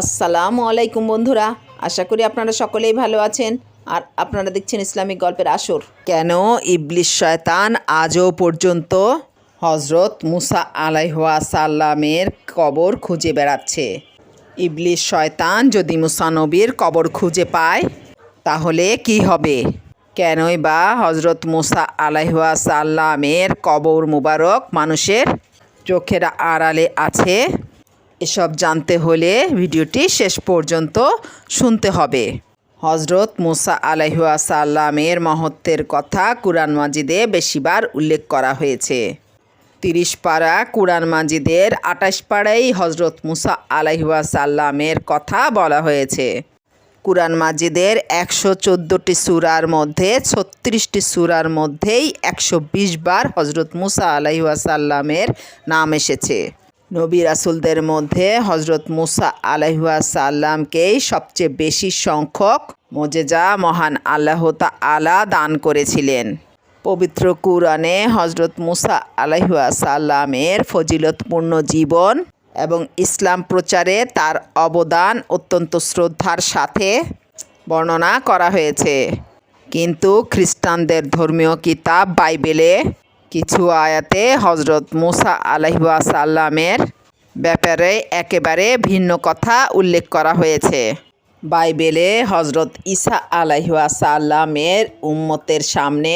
আসসালামু আলাইকুম বন্ধুরা, আশা করি আপনারা সকলেই ভালো আছেন। আর আপনারা দেখছেন ইসলামিক গল্পের আসর। কেন ইবলিশ শয়তান আজও পর্যন্ত হজরত মুসা আলাইহুয়া সাল্লামের কবর খুঁজে বেড়াচ্ছে? ইবলিশ শয়তান যদি মুসা নবীর কবর খুঁজে পায়, তাহলে কি হবে? কেনই বা হজরত মুসা আলাইহুয়া সাল্লামের কবর মুবারক মানুষের চোখের আড়ালে আছে? এসব জানতে হলে ভিডিওটি শেষ পর্যন্ত শুনতে হবে। হজরত মুসা আলাইহুয়া সাল্লামের মহত্বের কথা কুরআন মাজিদে বেশিবার উল্লেখ করা হয়েছে। তিরিশ পাড়া কুরআন মাজিদের আটাশ পাড়াই হজরত মুসা আলাইহুয়া সাল্লামের কথা বলা হয়েছে। কুরআন মাজিদের একশো চোদ্দোটি সুরার মধ্যে ছত্রিশটি সুরার মধ্যেই একশো বিশ বার হজরত মুসা আলাইহুয়া সাল্লামের নাম এসেছে। নবী রাসুলদের মধ্যে হজরত মুসা আলাইহুয়া সাল্লামকেই সবচেয়ে বেশি সংখ্যক মোজেজা মহান আল্লাহ আলা দান করেছিলেন। পবিত্র কুরআনে হজরত মুসা আলাইহুয়া সাল্লামের ফজিলতপূর্ণ জীবন এবং ইসলাম প্রচারে তার অবদান অত্যন্ত শ্রদ্ধার সাথে বর্ণনা করা হয়েছে। কিন্তু খ্রিস্টানদের ধর্মীয় কিতাব বাইবেলে কিছু আয়াতে হজরত মুসা আলাইহুয়া সাল্লামের ব্যাপারে একেবারে ভিন্ন কথা উল্লেখ করা হয়েছে। বাইবেলে হজরত ঈসা আলাইহুয়া সাল্লামের উম্মতের সামনে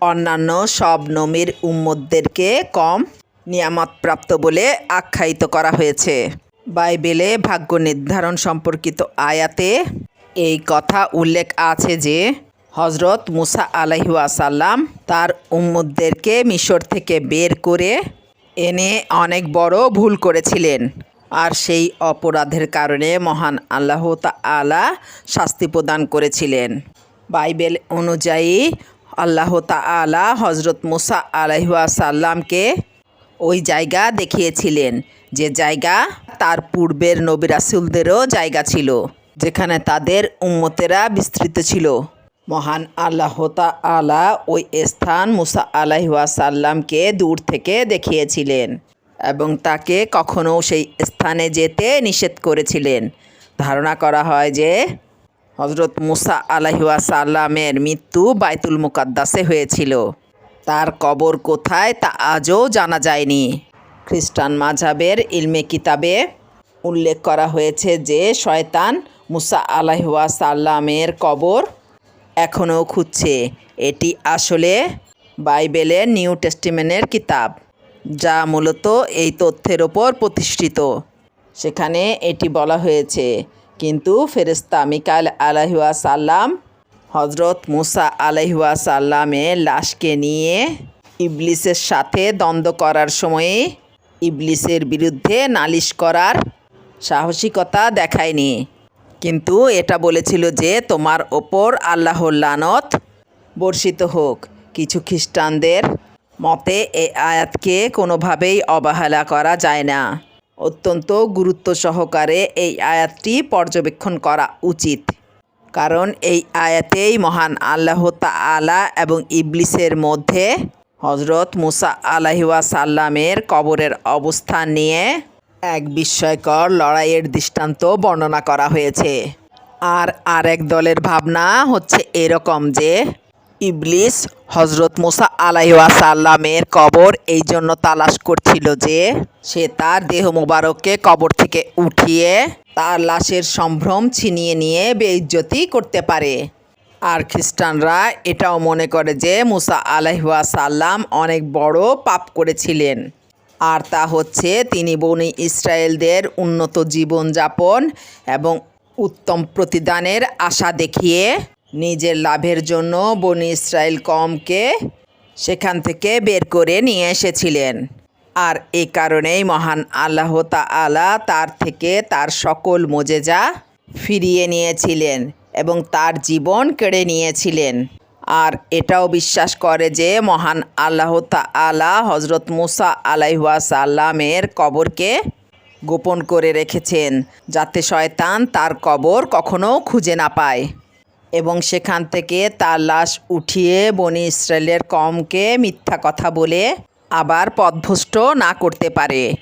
অন্যান্য সব নমির উম্মতদেরকে কম নিয়ামতপ্রাপ্ত বলে আখ্যায়িত করা হয়েছে। বাইবেলে ভাগ্য নির্ধারণ সম্পর্কিত আয়াতে এই কথা উল্লেখ আছে যে হজরত মুসা আলাইহাসাল্লাম তার উম্মদদেরকে মিশর থেকে বের করে এনে অনেক বড় ভুল করেছিলেন। আর সেই অপরাধের কারণে মহান আল্লাহ আলা শাস্তি প্রদান করেছিলেন। বাইবেল অনুযায়ী আল্লাহ তালা হজরত মুসা আলাইহাসাল্লামকে ওই জায়গা দেখিয়েছিলেন, যে জায়গা তার পূর্বের নবী রাসুলদেরও জায়গা ছিল, যেখানে তাদের উম্মতেরা বিস্তৃত ছিল। মহান আল্লাহ আলা ওই স্থান মুসা আলাইহাসাল্লামকে দূর থেকে দেখিয়েছিলেন এবং তাকে কখনও সেই স্থানে যেতে নিষেধ করেছিলেন। ধারণা করা হয় যে হজরত মুসা আলাইহাসাল্লামের মৃত্যু বাইতুল মুকাদ্দাসে হয়েছিল। তার কবর কোথায় তা আজও জানা যায়নি। খ্রিস্টান মাঝাবের ইলমে কিতাবে উল্লেখ করা হয়েছে যে শয়তান মুসা আলাইহুয়া সাল্লামের কবর এখনও খুঁজছে। এটি আসলে বাইবেলের নিউ টেস্টিমেনের কিতাব, যা মূলত এই তথ্যের ওপর প্রতিষ্ঠিত। সেখানে এটি বলা হয়েছে, কিন্তু ফেরেস্তা মিকাল আলাইহুয়া সাল্লাম হজরত মুসা আলাইহুয়া সাল্লামের লাশকে নিয়ে ইবলিসের সাথে দ্বন্দ্ব করার সময়ে ইবলিসের বিরুদ্ধে নালিশ করার সাহসিকতা দেখায়নি। কিন্তু এটা বলেছিল যে তোমার ওপর আল্লাহর লানত বর্ষিত হোক। কিছু খ্রিস্টানদের মতে এই আয়াতকে কোনোভাবেই অবহেলা করা যায় না। অত্যন্ত গুরুত্ব সহকারে এই আয়াতটি পর্যবেক্ষণ করা উচিত। কারণ এই আয়াতেই মহান আল্লাহ আলা এবং ইবলিসের মধ্যে হজরত মুসা আলাহিওয়া সাল্লামের কবরের অবস্থান নিয়ে এক বিস্ময়কর লড়াইয়ের দৃষ্টান্ত বর্ণনা করা হয়েছে। আর আরেক দলের ভাবনা হচ্ছে এরকম যে, ইবলিস হজরত মুসা আলাইওয়া সাল্লামের কবর এই জন্য তালাশ করছিল যে, সে তার দেহ মোবারককে কবর থেকে উঠিয়ে তার লাশের সম্ভ্রম ছিনিয়ে নিয়ে বেইজ্জতি করতে পারে। আর খ্রিস্টানরা এটাও মনে করে যে, মুসা আলাইহুয়া সাল্লাম অনেক বড় পাপ করেছিলেন। আর তা হচ্ছে তিনি বনি ইসরায়েলদের উন্নত জীবনযাপন এবং উত্তম প্রতিদানের আশা দেখিয়ে নিজের লাভের জন্য বনি ইসরায়েল কমকে সেখান থেকে বের করে নিয়ে এসেছিলেন। আর এ কারণেই মহান আল্লাহ আলা তার থেকে তার সকল মোজেজা ফিরিয়ে নিয়েছিলেন এবং তার জীবন কেড়ে নিয়েছিলেন। আর এটাও বিশ্বাস করে যে মহান আল্লাহ আলা হজরত মুসা আলাইহুয়া সাল্লামের কবরকে গোপন করে রেখেছেন, যাতে শয়তান তার কবর কখনো খুঁজে না পায়। এবং সেখান থেকে তার লাশ উঠিয়ে বনি ইসরায়েলের কমকে মিথ্যা কথা বলে আবার পথভ্রষ্ট না করতে পারে।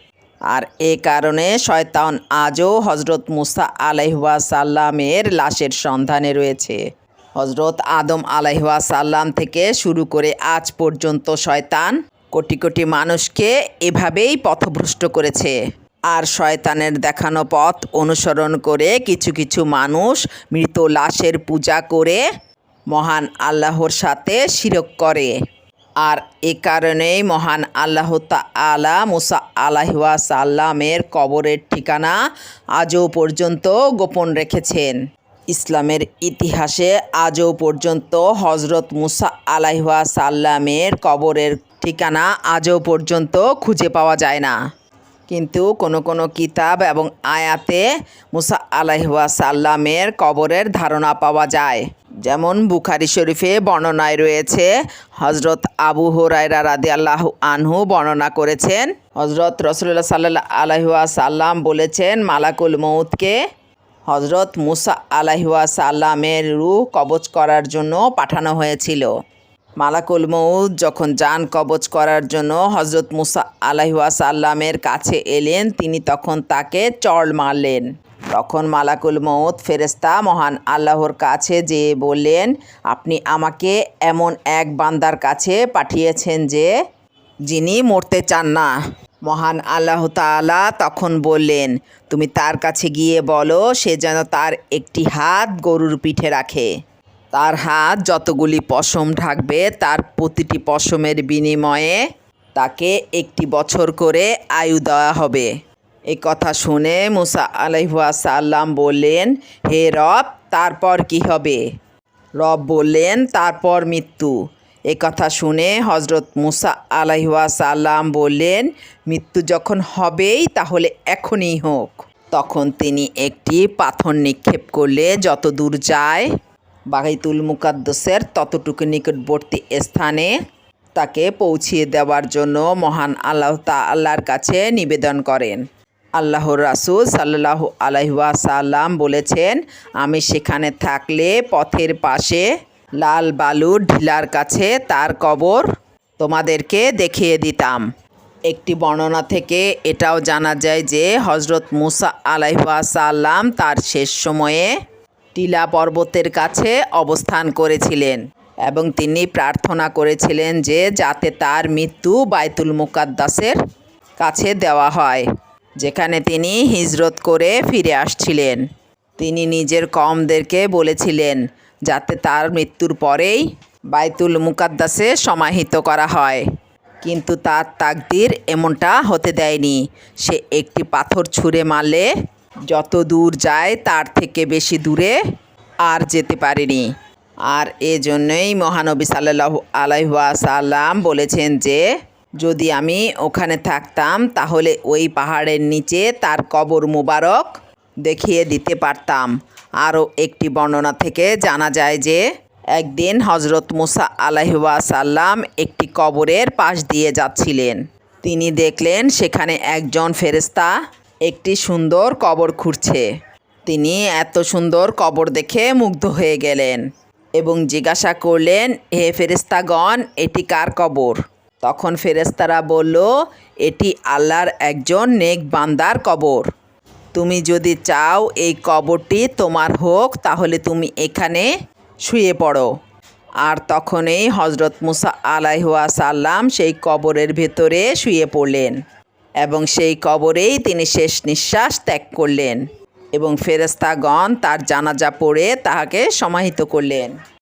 আর এ কারণে শয়তান আজও হজরত মুসা আলাইহুয়া সাল্লামের লাশের সন্ধানে রয়েছে। হজরত আদম আলাইহুয়া সাল্লাম থেকে শুরু করে আজ পর্যন্ত শয়তান কোটি কোটি মানুষকে এভাবেই পথভ্রষ্ট করেছে। আর শয়তানের দেখানো পথ অনুসরণ করে কিছু কিছু মানুষ মৃত লাশের পূজা করে মহান আল্লাহর সাথে শিরক করে। আর এ কারণেই মহান আল্লাহ আলা মুসা আলাহিয়া সাল্লামের কবরের ঠিকানা আজও পর্যন্ত গোপন রেখেছেন। ইসলামের ইতিহাসে আজও পর্যন্ত হজরত মুসা আলাহিয়া সাল্লামের কবরের ঠিকানা আজও পর্যন্ত খুঁজে পাওয়া যায় না। কিন্তু কোনো কোনো কিতাব এবং আয়াতে মুসা আলাইহুয়া সাল্লামের কবরের ধারণা পাওয়া যায়। যেমন বুখারি শরীফে বর্ণনায় রয়েছে হজরত আবু হুরাইরা রাদি আল্লাহ আনহু বর্ণনা করেছেন হজরত রসুল্লাহ সাল্লাহ আলাইহুয়া সাল্লাম বলেছেন, মালাকুল মৌতকে হজরত মুসা আলাইহুয়া সাল্লামের রূহ কবচ করার জন্য পাঠানো হয়েছিল। মালাকুল মৌদ যখন যান কবচ করার জন্য হজরত মুসা আলাইহুয়া সাল্লামের কাছে এলেন, তিনি তখন তাকে চড় মারলেন। তখন মালাকুল মৌত ফেরেস্তা মহান আল্লাহর কাছে যেয়ে বললেন, আপনি আমাকে এমন এক বান্দার কাছে পাঠিয়েছেন যে, যিনি মরতে চান না। মহান আল্লাহ তাআলা তখন বললেন, তুমি তার কাছে গিয়ে বলো, সে যেন তার একটি হাত গরুর পিঠে রাখে। তার হাত যতগুলি পশম ঢাকবে, তার প্রতিটি পশমের বিনিময়ে তাকে একটি বছর করে আয়ু দেওয়া হবে। এই কথা শুনে মুসা আলাইহুয়া সাল্লাম বললেন, হে রব, তারপর কি হবে? রব বললেন, তারপর মৃত্যু। এ কথা শুনে হজরত মুসা আলাইহুয়া সাল্লাম বললেন, মৃত্যু যখন হবেই তাহলে এখনই হোক। তখন তিনি একটি পাথর নিক্ষেপ করলে যত দূর যায় বাগাইতুল মুকাদ্দসের ততটুকু নিকটবর্তী স্থানে তাকে পৌঁছিয়ে দেওয়ার জন্য মহান আল্লাহ আল্লাহর কাছে নিবেদন করেন। আল্লাহর রাসুল সাল্লাহ আলাইহুয়া সাল্লাম বলেছেন, আমি সেখানে থাকলে পথের পাশে লাল বালুর ঢিলার কাছে তার কবর তোমাদেরকে দেখিয়ে দিতাম। একটি বর্ণনা থেকে এটাও জানা যায় যে হজরত মুসা আলাইহুয়া সাল্লাম তার শেষ সময়ে টিলা পর্বতের কাছে অবস্থান করেছিলেন এবং তিনি প্রার্থনা করেছিলেন যে যাতে তার মৃত্যু বাইতুল মুকাদ্দাসের কাছে দেওয়া হয়, যেখানে তিনি হিজরত করে ফিরে আসছিলেন। তিনি নিজের কমদেরকে বলেছিলেন যাতে তার মৃত্যুর পরেই বাইতুল মুকাদ্দাসে সমাহিত করা হয়। কিন্তু তার তাকদির এমনটা হতে দেয়নি। সে একটি পাথর ছুঁড়ে মারলে যত দূর যায় তার থেকে বেশি দূরে আর যেতে পারেনি। আর এজন্যই মহানবী সাল্লাহ আলাইহুয়া সাল্লাম বলেছেন যে, যদি আমি ওখানে থাকতাম, তাহলে ওই পাহাড়ের নিচে তার কবর মুবারক দেখিয়ে দিতে পারতাম। আরও একটি বর্ণনা থেকে জানা যায় যে, একদিন হজরত মুসা আলাইহুয়া সাল্লাম একটি কবরের পাশ দিয়ে যাচ্ছিলেন। তিনি দেখলেন সেখানে একজন ফেরেস্তা একটি সুন্দর কবর খুঁড়ছে। তিনি এত সুন্দর কবর দেখে মুগ্ধ হয়ে গেলেন এবং জিজ্ঞাসা করলেন, হে ফেরেস্তাগণ এটি কার কবর? তখন ফেরেস্তারা বলল, এটি আল্লাহর একজন নেক বান্দার কবর। তুমি যদি চাও এই কবরটি তোমার হোক, তাহলে তুমি এখানে শুয়ে পড়ো। আর তখনই হজরত মুসা আলাইহুয়া সাল্লাম সেই কবরের ভেতরে শুয়ে পড়লেন এবং সেই কবরেই তিনি শেষ নিঃশ্বাস ত্যাগ করলেন এবং ফেরেস্তাগণ তার জানাজা পড়ে তাহাকে সমাহিত করলেন।